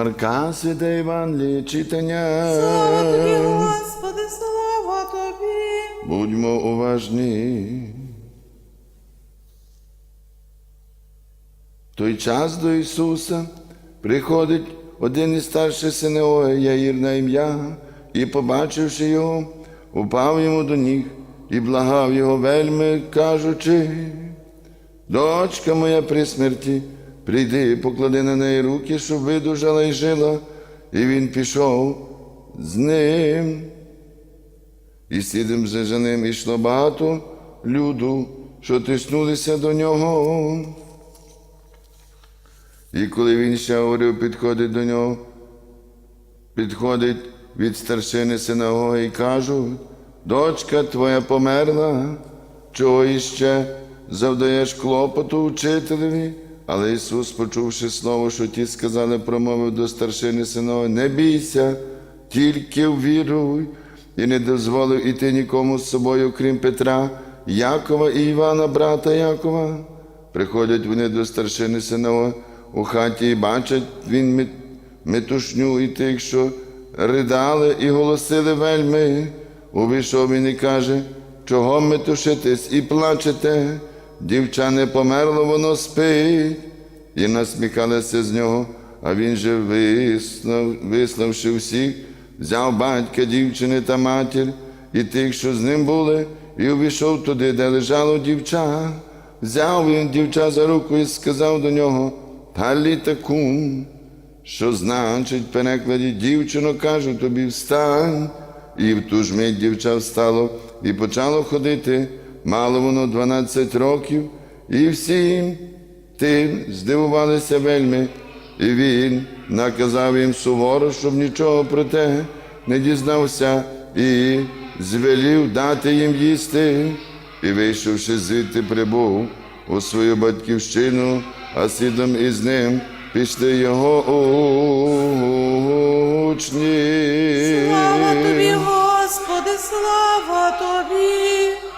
Марка, святе Євангеліє, читання. Слава тобі, Господи, слава тобі. Будьмо уважні. В той час до Ісуса приходить один із старших синеоя, Яїр на ім'я, і, побачивши його, упав йому до ніг і благав його вельми, кажучи, дочка моя при смерті, прийди, поклади на неї руки, щоб видужала і жила. І він пішов з ним. І слідом же за ним йшло багато люду, що тиснулися до нього. І коли він ще говорив, підходить до нього, підходить від старшини синагоги і кажуть, дочка твоя померла, чого іще завдаєш клопоту учителеві? Але Ісус, почувши слово, що ті сказали, промовив до старшини синагоги, не бійся, тільки віруй, і не дозволив іти нікому з собою, крім Петра, Якова і Івана, брата Якова. Приходять вони до старшини синагоги у хаті і бачать він метушню і тих, що ридали і голосили вельми. Увійшов він і каже, чого метушитесь і плачете? Дівча не померло, воно спить. І насміхалися з нього, а він же вислав, виславши всіх, взяв батька дівчини та матір і тих, що з ним були, і увійшов туди, де лежало дівча. Взяв він дівча за руку і сказав до нього Таліта кум, що значить в перекладі дівчино, кажу тобі, встань. І в ту ж мить дівча встало і почало ходити мало воно 12 років, і всім тим здивувалися вельми, і він наказав їм суворо, щоб нічого про те не дізнався, і звелів дати їм їсти. І, вийшовши звідти, прибув у свою батьківщину, а слідом із ним пішли його учні. Слава тобі, Господи, слава тобі.